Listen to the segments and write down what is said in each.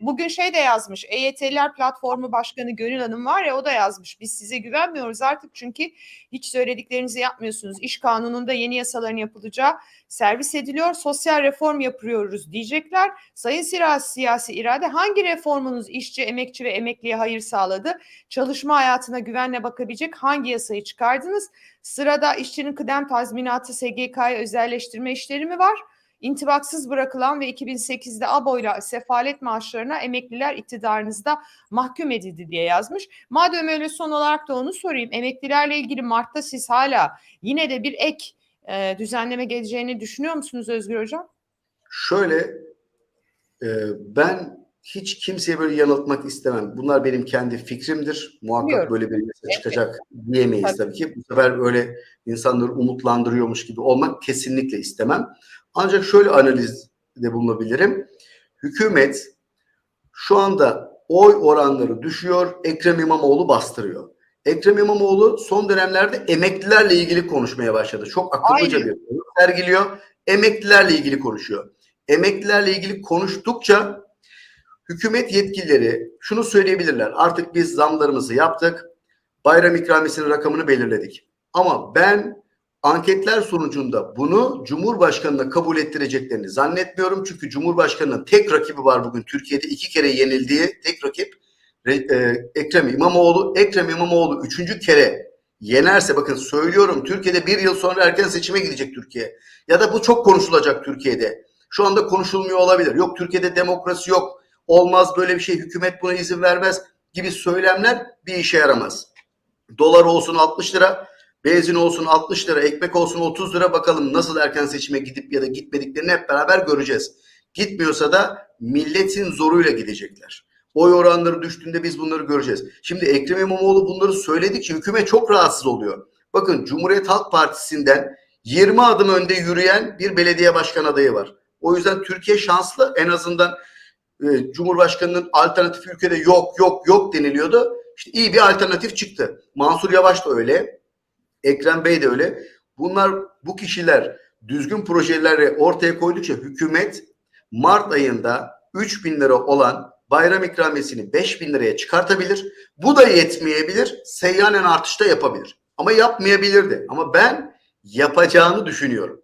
bugün şey de yazmış. EYT'liler platformu başkanı Gönül Hanım var ya o da yazmış. Biz size güvenmiyoruz artık çünkü hiç söylediklerinizi yapmıyorsunuz. İş kanununda yeni yasaların yapılacağı servis ediliyor. Sosyal reform yapıyoruz diyecekler. Sayın siyasi, siyasi irade hangi reformunuz işçi, emekçi ve emekliye hayır sağladı? Çalışma hayatına güvenle bakabilecek hangi yasayı çıkardınız? Sırada işçinin kıdem tazminatı SGK'ya özelleştirme işleri mi var? İntibaksız bırakılan ve 2008'de ABO'yla sefalet maaşlarına emekliler iktidarınızda mahkum edildi diye yazmış. Madem öyle son olarak da onu sorayım. Emeklilerle ilgili Mart'ta siz hala yine de bir ek e, düzenleme geleceğini düşünüyor musunuz Özgür Hocam? Şöyle e, ben hiç kimseye böyle yanıltmak istemem. Bunlar benim kendi fikrimdir. Muhakkak Biliyorum. böyle bir mesele çıkacak diyemeyiz Tabii. tabii ki. Bu sefer öyle insanları umutlandırıyormuş gibi olmak kesinlikle istemem. Ancak şöyle analizde bulunabilirim. Hükümet şu anda oy oranları düşüyor, Ekrem İmamoğlu bastırıyor. Ekrem İmamoğlu son dönemlerde emeklilerle ilgili konuşmaya başladı. Çok akıllıca Aynen. bir sergiliyor. Emeklilerle ilgili konuşuyor. Emeklilerle ilgili konuştukça hükümet yetkilileri şunu söyleyebilirler. Artık biz zamlarımızı yaptık. Bayram ikramiyesinin rakamını belirledik. Ama ben anketler sonucunda bunu Cumhurbaşkanı'na kabul ettireceklerini zannetmiyorum. Çünkü Cumhurbaşkanı'nın tek rakibi var bugün Türkiye'de iki kere yenildiği tek rakip e, Ekrem İmamoğlu. Ekrem İmamoğlu üçüncü kere yenerse bakın söylüyorum Türkiye'de bir yıl sonra erken seçime gidecek Türkiye. Ya da bu çok konuşulacak Türkiye'de. Şu anda konuşulmuyor olabilir. Yok Türkiye'de demokrasi yok. Olmaz böyle bir şey. Hükümet buna izin vermez gibi söylemler bir işe yaramaz. Dolar olsun 60 lira, benzin olsun 60 lira, ekmek olsun 30 lira bakalım nasıl erken seçime gidip ya da gitmediklerini hep beraber göreceğiz. Gitmiyorsa da milletin zoruyla gidecekler. Oy oranları düştüğünde biz bunları göreceğiz. Şimdi Ekrem İmamoğlu bunları söyledikçe hükümet çok rahatsız oluyor. Bakın Cumhuriyet Halk Partisi'nden 20 adım önde yürüyen bir belediye başkan adayı var. O yüzden Türkiye şanslı en azından e, Cumhurbaşkanı'nın alternatif ülkede yok yok yok deniliyordu. İşte iyi bir alternatif çıktı. Mansur Yavaş da öyle. Ekrem Bey de öyle. Bunlar bu kişiler düzgün projeleri ortaya koydukça hükümet Mart ayında 3 bin lira olan bayram ikramiyesini 5 bin liraya çıkartabilir. Bu da yetmeyebilir. Seyyanen artışta yapabilir. Ama yapmayabilirdi. Ama ben yapacağını düşünüyorum.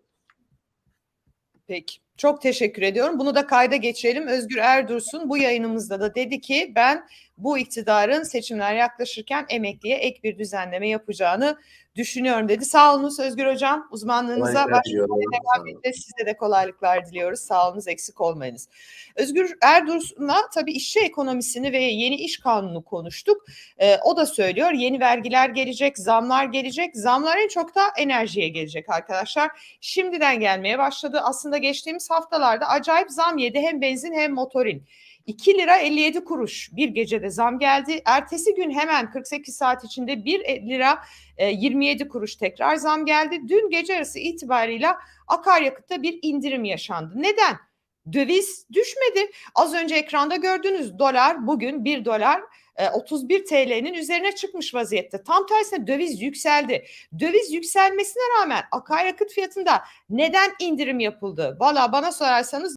Peki. Çok teşekkür ediyorum. Bunu da kayda geçirelim. Özgür Erdursun bu yayınımızda da dedi ki ben bu iktidarın seçimler yaklaşırken emekliye ek bir düzenleme yapacağını düşünüyorum dedi. Sağ olunuz Özgür Hocam. Uzmanlığınıza edin. Size de kolaylıklar diliyoruz. Sağ olunuz eksik olmayınız. Özgür Erdursun'la tabii işçi ekonomisini ve yeni iş kanunu konuştuk. Ee, o da söylüyor yeni vergiler gelecek, zamlar gelecek. Zamlar en çok da enerjiye gelecek arkadaşlar. Şimdiden gelmeye başladı. Aslında geçtiğimiz haftalarda acayip zam yedi hem benzin hem motorin. 2 lira 57 kuruş bir gecede zam geldi. Ertesi gün hemen 48 saat içinde 1 lira e, 27 kuruş tekrar zam geldi. Dün gece yarısı itibarıyla akaryakıtta bir indirim yaşandı. Neden? Döviz düşmedi. Az önce ekranda gördüğünüz dolar bugün 1 dolar e, 31 TL'nin üzerine çıkmış vaziyette. Tam tersine döviz yükseldi. Döviz yükselmesine rağmen akaryakıt fiyatında neden indirim yapıldı? Valla bana sorarsanız